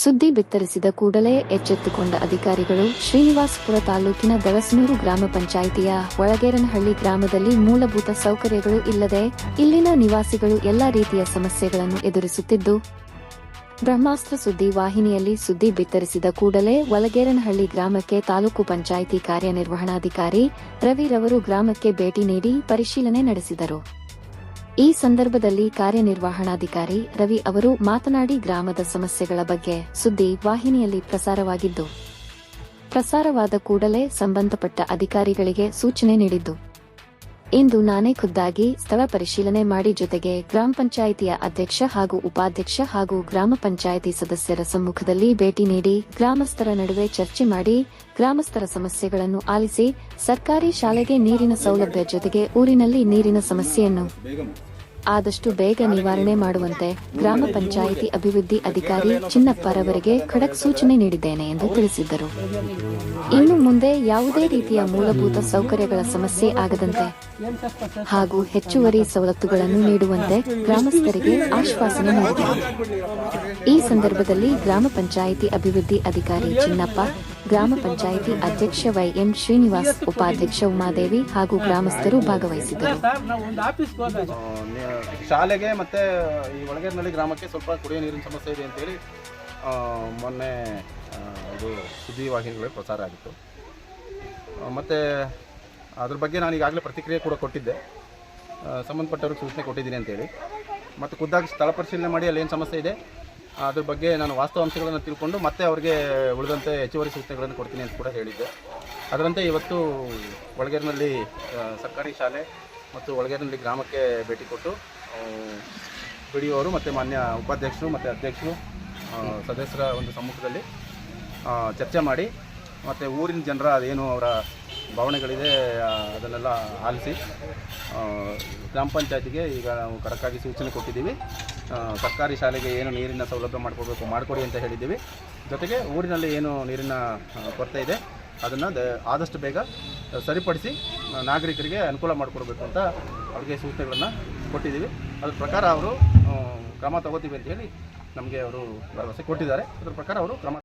ಸುದ್ದಿ ಬಿತ್ತರಿಸಿದ ಕೂಡಲೇ ಎಚ್ಚೆತ್ತುಕೊಂಡ ಅಧಿಕಾರಿಗಳು ಶ್ರೀನಿವಾಸಪುರ ತಾಲೂಕಿನ ದಳಸನೂರು ಗ್ರಾಮ ಪಂಚಾಯಿತಿಯ ಒಳಗೇರನಹಳ್ಳಿ ಗ್ರಾಮದಲ್ಲಿ ಮೂಲಭೂತ ಸೌಕರ್ಯಗಳು ಇಲ್ಲದೆ ಇಲ್ಲಿನ ನಿವಾಸಿಗಳು ಎಲ್ಲಾ ರೀತಿಯ ಸಮಸ್ಯೆಗಳನ್ನು ಎದುರಿಸುತ್ತಿದ್ದು, ಬ್ರಹ್ಮಾಸ್ತ್ರ ಸುದ್ದಿ ವಾಹಿನಿಯಲ್ಲಿ ಸುದ್ದಿ ಬಿತ್ತರಿಸಿದ ಕೂಡಲೇ ಒಳಗೇರನಹಳ್ಳಿ ಗ್ರಾಮಕ್ಕೆ ತಾಲೂಕು ಪಂಚಾಯಿತಿ ಕಾರ್ಯನಿರ್ವಹಣಾಧಿಕಾರಿ ರವಿರವರು ಗ್ರಾಮಕ್ಕೆ ಭೇಟಿ ನೀಡಿ ಪರಿಶೀಲನೆ ನಡೆಸಿದರು. ಈ ಸಂದರ್ಭದಲ್ಲಿ ಕಾರ್ಯನಿರ್ವಹಣಾಧಿಕಾರಿ ರವಿ ಅವರು ಮಾತನಾಡಿ ಗ್ರಾಮದ ಸಮಸ್ಯೆಗಳ ಬಗ್ಗೆ ಸುದ್ದಿ ವಾಹಿನಿಯಲ್ಲಿ ಪ್ರಸಾರವಾಗಿದ್ದು, ಪ್ರಸಾರವಾದ ಕೂಡಲೇ ಸಂಬಂಧಪಟ್ಟ ಅಧಿಕಾರಿಗಳಿಗೆ ಸೂಚನೆ ನೀಡಿದ್ದು, ಇಂದು ನಾನೇ ಖುದ್ದಾಗಿ ಸ್ಥಳ ಪರಿಶೀಲನೆ ಮಾಡಿ ಜೊತೆಗೆ ಗ್ರಾಮ ಪಂಚಾಯಿತಿಯ ಅಧ್ಯಕ್ಷ ಹಾಗೂ ಉಪಾಧ್ಯಕ್ಷ ಹಾಗೂ ಗ್ರಾಮ ಪಂಚಾಯಿತಿ ಸದಸ್ಯರ ಸಮ್ಮುಖದಲ್ಲಿ ಭೇಟಿ ನೀಡಿ ಗ್ರಾಮಸ್ಥರ ನಡುವೆ ಚರ್ಚೆ ಮಾಡಿ ಗ್ರಾಮಸ್ಥರ ಸಮಸ್ಯೆಗಳನ್ನು ಆಲಿಸಿ ಸರ್ಕಾರಿ ಶಾಲೆಗೆ ನೀರಿನ ಸೌಲಭ್ಯ ಜೊತೆಗೆ ಊರಿನಲ್ಲಿ ನೀರಿನ ಸಮಸ್ಯೆಯನ್ನು ಆದಷ್ಟು ಬೇಗ ನಿವಾರಣೆ ಮಾಡುವಂತೆ ಗ್ರಾಮ ಪಂಚಾಯಿತಿ ಅಭಿವೃದ್ಧಿ ಅಧಿಕಾರಿ ಚಿನ್ನಪ್ಪರವರಿಗೆ ಖಡಕ್ ಸೂಚನೆ ನೀಡಿದ್ದೇನೆ ಎಂದು ತಿಳಿಸಿದ್ದರು. ಇನ್ನು ಮುಂದೆ ಯಾವುದೇ ರೀತಿಯ ಮೂಲಭೂತ ಸೌಕರ್ಯಗಳ ಸಮಸ್ಯೆ ಆಗದಂತೆ ಹಾಗೂ ಹೆಚ್ಚುವರಿ ಸವಲತ್ತುಗಳನ್ನು ನೀಡುವಂತೆ ಗ್ರಾಮಸ್ಥರಿಗೆ ಆಶ್ವಾಸನೆ ನೀಡಿದರು. ಈ ಸಂದರ್ಭದಲ್ಲಿ ಗ್ರಾಮ ಪಂಚಾಯಿತಿ ಅಭಿವೃದ್ಧಿ ಅಧಿಕಾರಿ ಚಿನ್ನಪ್ಪ ಗ್ರಾಮ ಪಂಚಾಯಿತಿ ಅಧ್ಯಕ್ಷ ವೈಎಂ ಶ್ರೀನಿವಾಸ್, ಉಪಾಧ್ಯಕ್ಷ ಉಮಾದೇವಿ ಹಾಗೂ ಗ್ರಾಮಸ್ಥರು ಭಾಗವಹಿಸಿದರು ಶಾಲೆಗೆ ಮತ್ತೆ ಈ ಒಳಗೇರಿನಲ್ಲಿ ಗ್ರಾಮಕ್ಕೆ ಸ್ವಲ್ಪ ಕುಡಿಯೋ ನೀರಿನ ಸಮಸ್ಯೆ ಇದೆ ಅಂತೇಳಿ ಮೊನ್ನೆ ಇದು ಸುದ್ದಿ ವಾಹಿನಿಗಳು ಪ್ರಸಾರ ಆಗಿತ್ತು. ಮತ್ತು ಅದ್ರ ಬಗ್ಗೆ ನಾನು ಈಗಾಗಲೇ ಪ್ರತಿಕ್ರಿಯೆ ಕೂಡ ಕೊಟ್ಟಿದ್ದೆ. ಸಂಬಂಧಪಟ್ಟವ್ರಿಗೆ ಸೂಚನೆ ಕೊಟ್ಟಿದ್ದೀನಿ ಅಂತೇಳಿ. ಮತ್ತು ಖುದ್ದಾಗಿ ಸ್ಥಳ ಪರಿಶೀಲನೆ ಮಾಡಿ ಅಲ್ಲಿ ಏನು ಸಮಸ್ಯೆ ಇದೆ ಅದ್ರ ಬಗ್ಗೆ ನಾನು ವಾಸ್ತವಾಂಶಗಳನ್ನು ತಿಳ್ಕೊಂಡು ಮತ್ತೆ ಅವರಿಗೆ ಉಳಿದಂತೆ ಹೆಚ್ಚುವರಿ ಸೂಚನೆಗಳನ್ನು ಕೊಡ್ತೀನಿ ಅಂತ ಕೂಡ ಹೇಳಿದ್ದೆ. ಅದರಂತೆ ಇವತ್ತು ಒಳಗೇರಿನಲ್ಲಿ ಸರ್ಕಾರಿ ಶಾಲೆ ಮತ್ತು ಒಳಗೇರಿನಲ್ಲಿ ಗ್ರಾಮಕ್ಕೆ ಭೇಟಿ ಕೊಟ್ಟು ಬಿ ಡಿ ಮತ್ತು ಮಾನ್ಯ ಉಪಾಧ್ಯಕ್ಷರು ಮತ್ತು ಅಧ್ಯಕ್ಷರು ಸದಸ್ಯರ ಒಂದು ಸಮ್ಮುಖದಲ್ಲಿ ಚರ್ಚೆ ಮಾಡಿ ಮತ್ತು ಊರಿನ ಜನರ ಅದೇನು ಅವರ ಭಾವನೆಗಳಿದೆ ಅದನ್ನೆಲ್ಲ ಆಲಿಸಿ ಗ್ರಾಮ ಪಂಚಾಯತಿಗೆ ಈಗ ನಾವು ಕರೆಕ್ಟಾಗಿ ಸೂಚನೆ ಕೊಟ್ಟಿದ್ದೀವಿ. ಸರ್ಕಾರಿ ಶಾಲೆಗೆ ಏನು ನೀರಿನ ಸೌಲಭ್ಯ ಮಾಡಿಕೊಡ್ಬೇಕು, ಮಾಡಿಕೊಡಿ ಅಂತ ಹೇಳಿದ್ದೀವಿ. ಜೊತೆಗೆ ಊರಿನಲ್ಲಿ ಏನು ನೀರಿನ ಕೊರತೆ ಇದೆ, ಅದನ್ನು ಆದಷ್ಟು ಬೇಗ ಸರಿಪಡಿಸಿ ನಾಗರಿಕರಿಗೆ ಅನುಕೂಲ ಮಾಡಿಕೊಡ್ಬೇಕು ಅಂತ ಅವ್ರಿಗೆ ಸೂಚನೆಗಳನ್ನು ಕೊಟ್ಟಿದ್ದೀವಿ. ಅದ್ರ ಪ್ರಕಾರ ಅವರು ಕ್ರಮ ತಗೋತೀವಿ ಅಂತ ಹೇಳಿ ನಮಗೆ ಅವರು ಭರವಸೆ ಕೊಟ್ಟಿದ್ದಾರೆ. ಅದ್ರ ಪ್ರಕಾರ ಅವರು ಕ್ರಮ